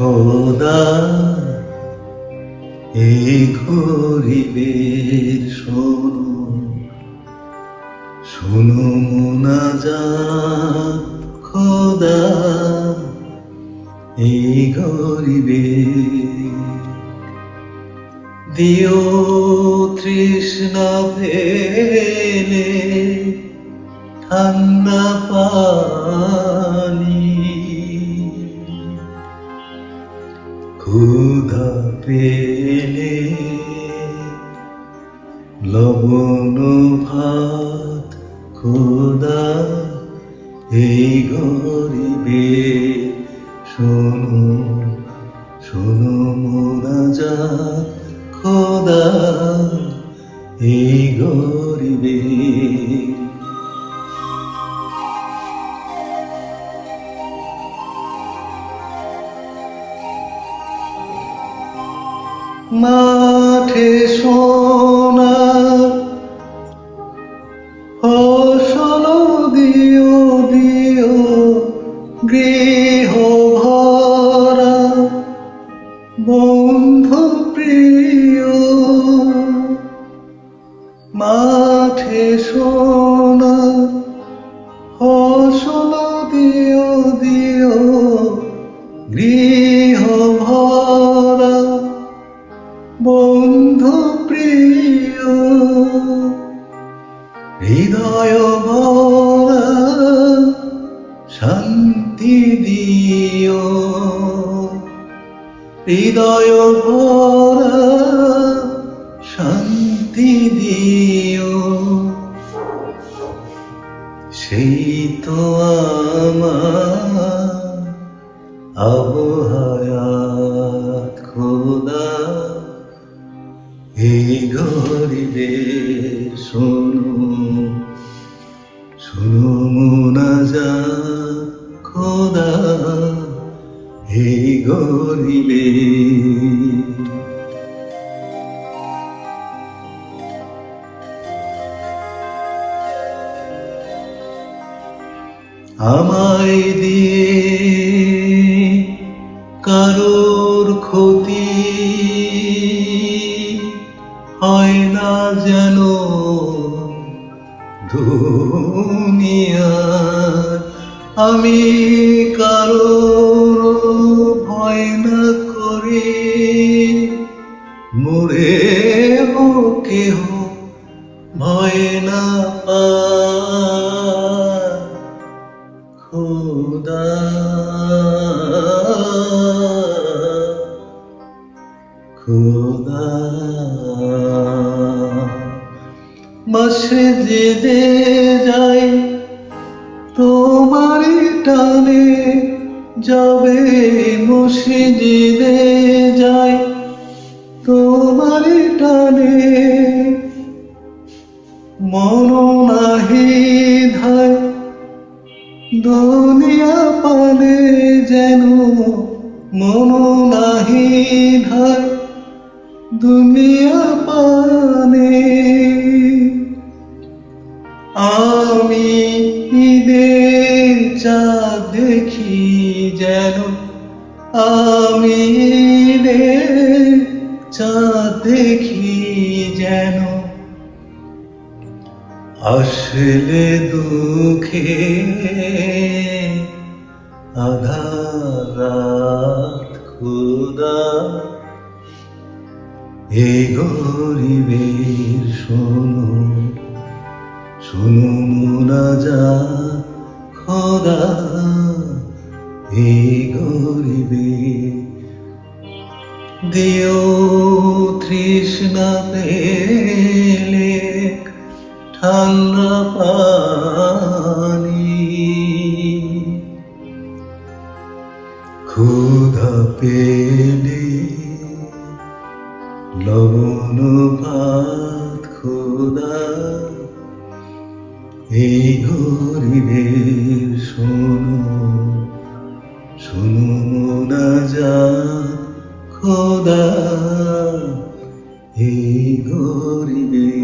খোদা এই গরিবের শোনো শোনো মোনাজা খোদা এই গরিবের। দিও তৃষ্ণা ফেলে ঠান্ডা পানি পেলে লবণ ভাত খোদা এই গরিবে শোনো শোনো মোনাজা খোদা এই গরিবে। মাঠে সোনা। ফসল দিও দিও গৃহ ভরা বন্ধু প্রিয় মাঠে সোনা। ফসল দিও দিও হৃদয় ভরা শান্তি দিও। হৃদয় ভরা শান্তি দিও। সেই তো আমার আবহায়াত খোদা, এই শোনো শোনো। এই গরিবে। আমায় দিয়ে কারোর ক্ষতি হয় না যেন দুনিয়া আমি কারোর ভয় না করি মরে কেহ ভয় না খোদা। খোদা। মসজিদে যাই তোমার টানে যাবে মসজিদে যাই। তোমার টানে মন নাহি ধায় দুনিয়া পালে যেন মন নাহি ধায় দুনিয়া পানে আমি ঈদের চাঁদ দেখি যেন আমি ঈদের চাঁদ দেখি যেন আসলে দুঃখে আধারাত খুদা এই গরিবের শোনো শোনো মোনাজা খোদা এই গরিবের দিও তৃষ্ণা ঠান্ডা পানি। ক্ষুধা পেলে লবণ ভাত খোদা এই গরিবের শোনো শোনো মোনাজা খোদা। এই গরিবের